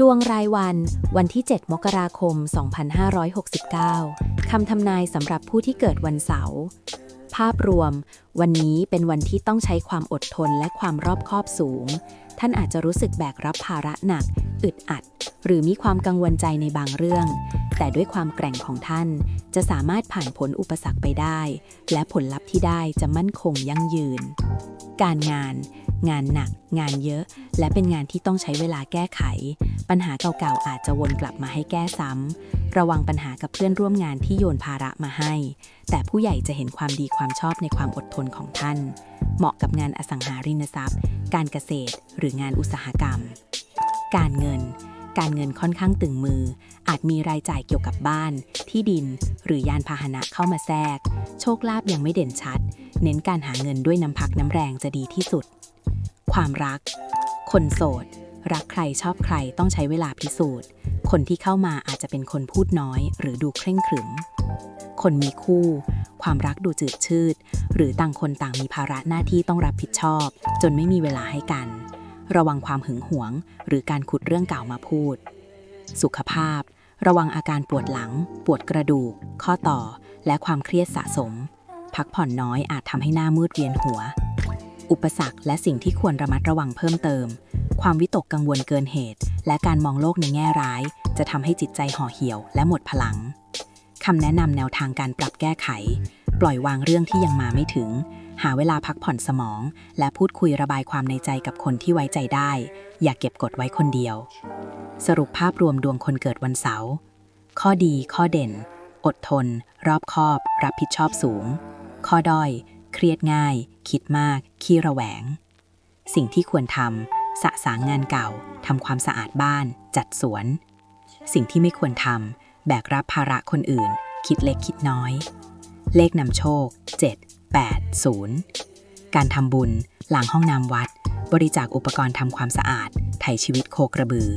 ดวงรายวันวันที่ 7 มกราคม 2569 คำทำนายสำหรับผู้ที่เกิดวันเสาร์ ภาพรวม วันนี้เป็นวันที่ต้องใช้ความอดทนและความรอบคอบสูง ท่านอาจจะรู้สึกแบกรับภาระหนัก อึดอัด หรือมีความกังวลใจในบางเรื่อง แต่ด้วยความแกร่งของท่าน จะสามารถผ่านพ้นอุปสรรคไปได้ และผลลัพธ์ที่ได้จะมั่นคงยั่งยืน การงาน งานหนัก งานเยอะ และเป็นงานที่ต้องใช้เวลาแก้ไข ปัญหาเก่าๆอาจจะวนกลับมาให้แก้ซ้ำระวังปัญหากับเพื่อนร่วมงานที่โยนภาระมาให้ แต่ผู้ใหญ่จะเห็นความดีความชอบในความอดทนของท่าน เหมาะกับงานอสังหาริมทรัพย์ การเกษตร หรืองานอุตสาหกรรม การเงิน การเงินค่อนข้างตึงมือ อาจมีรายจ่ายเกี่ยวกับบ้าน ที่ดิน หรือยานพาหนะเข้ามาแทรก โชคลาภยังไม่เด่นชัด เน้นการหาเงินด้วยน้ำพักน้ำแรงจะดีที่สุด ความรัก คนโสด รักใครชอบใครต้องใช้เวลาพิสูจน์ คนที่เข้ามาอาจจะเป็นคนพูดน้อย หรือดูเคร่งขรึม คนมีคู่ ความรักดูจืดชืด หรือต่างคนต่างมีภาระหน้าที่ต้องรับผิดชอบ จนไม่มีเวลาให้กัน ระวังความหึงหวง หรือการขุดเรื่องเก่ามาพูด สุขภาพ ระวังอาการปวดหลัง ปวดกระดูก ข้อต่อ และความเครียดสะสม พักผ่อนน้อยอาจทำให้หน้ามืดเวียนหัว อุปสรรคและสิ่งที่ควรระมัดระวังเพิ่มเติม ความวิตกกังวลเกินเหตุ และการมองโลกในแง่ร้าย จะทำให้จิตใจห่อเหี่ยวและหมดพลังคำแนะนำแนวทางการปรับแก้ไข ปล่อยวางเรื่องที่ยังมาไม่ถึง หาเวลาพักผ่อนสมอง และพูดคุยระบายความในใจกับคนที่ไว้ใจได้ อย่าเก็บกดไว้คนเดียว สรุปภาพรวมดวงคนเกิดวันเสาร์ข้อดีข้อเด่น อดทน รอบคอบ รับผิดชอบสูง ข้อด้อย เครียดง่าย คิดมาก ขี้ระแวง สิ่งที่ควรทำสะสางงานเก่าทำความสะอาดบ้าน จัดสวน สิ่งที่ไม่ควรทำแบกรับภาระคนอื่น คิดเล็กคิดน้อย เลขนำโชค 7 8 0 การทำบุญ หลังห้องน้ำวัด บริจาคอุปกรณ์ทำความสะอาด ไถ่ชีวิตโคกระบือ